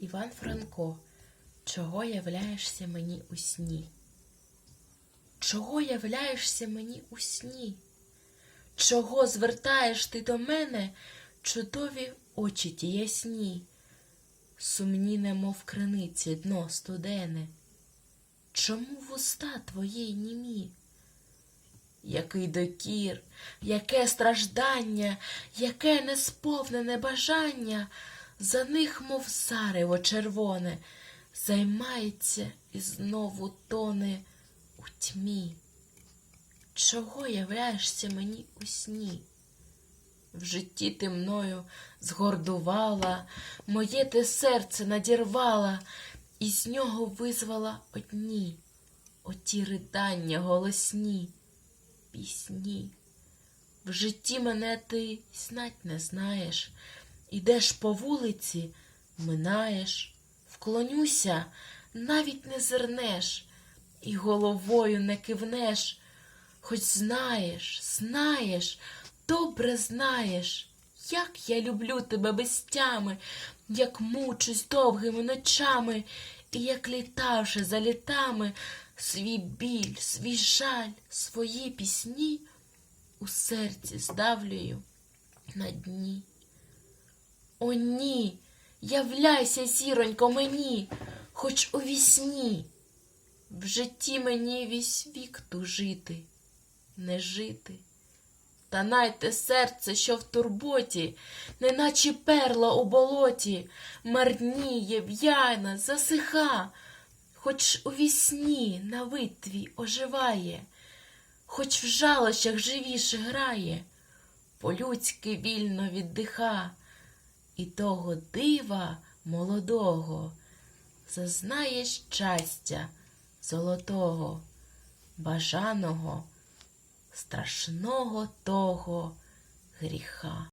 Іван Франко, чого являєшся мені у сні? Чого являєшся мені у сні? Чого звертаєш ти до мене чудові очі ті ясні, сумні, немов криниці дно студене? Чому вуста твої німі? Який докір, яке страждання, яке несповнене бажання, за них, мов зарево червоне, займається і знову тоне у тьмі. Чого являєшся мені у сні? В житті ти мною згордувала, моє ти серце надірвала, і з нього визвала одні, оті ридання голосні, пісні. В житті мене ти знать не знаєш, ідеш по вулиці, минаєш, вклонюся, навіть не зернеш, і головою не кивнеш, хоч знаєш, знаєш, добре знаєш, як я люблю тебе без тями, як мучусь довгими ночами, і як літавши за літами, свій біль, свій жаль, свої пісні у серці здавлюю на дні. О, ні, являйся, зіронько, мені, хоч у вісні. В житті мені весь вік тужити, не жити. Та найте серце, що в турботі, неначе перла у болоті, марніє, в'яна, засиха, хоч у вісні на витві оживає, хоч в жалощах живіше грає, по-людськи вільно віддиха, і того дива молодого зазнає щастя золотого, бажаного, страшного того гріха.